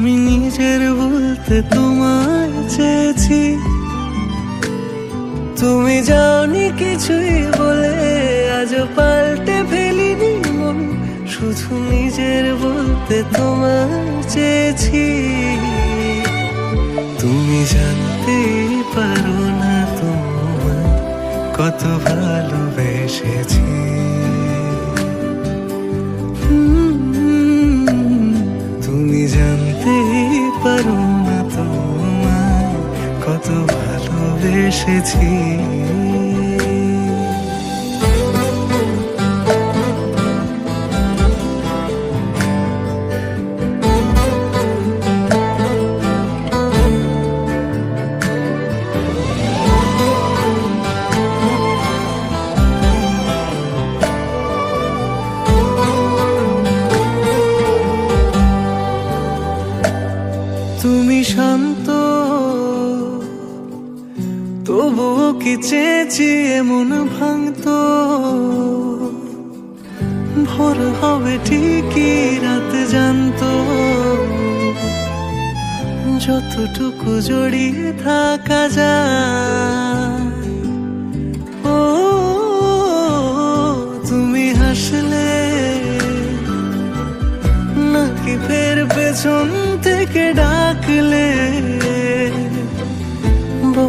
আমি নিজের বলতে তোমার চেয়েছি। তুমি যাওনি কিছুই বলে আজ পাল্টে ফেলিনি মন, শুধু নিজের বলতে তোমার চেয়েছি। ভালোবেসেছি তবুও কি চেয়েছি এমন ভাঙতো? ভোর হবে ঠিকই, রাত জানতো। যতটুকু জড়িয়ে থাকা যায়। ও, তুমি হাসলে, নাকি ফের পেছন থেকে ডাকলে?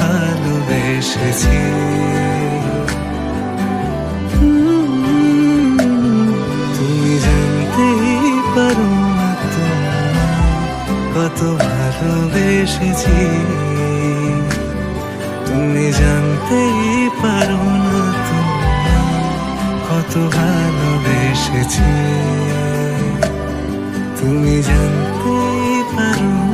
ভালোবেসেছি। তুমি জানতেই পারো না কত ভালোবেসেছি। তুমি জানতেই পারো না কত ভালোবেসেছি। তুমি জানতেই পারো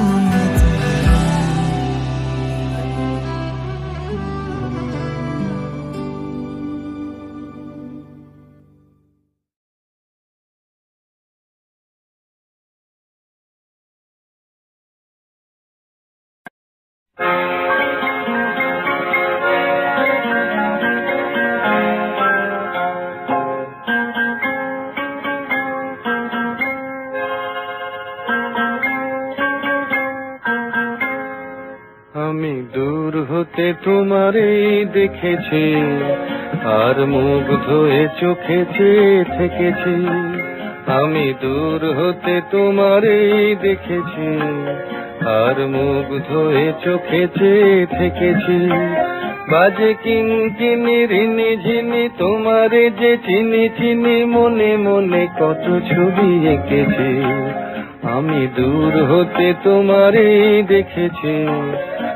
দূর হতে তোমারই দেখেছি, আর মুখ ধুয়ে চোখে থেকেছি। আমি দূর হতে তোমারই দেখেছি, আর মুখ ধুয়ে চোখে থেকেছি। বাজে কিনকিনি রিনি ঝিনি, তোমারে যে চিনি চিনি, মনে মনে কত ছবি এঁকেছি। আমি দূর হতে তোমারই দেখেছি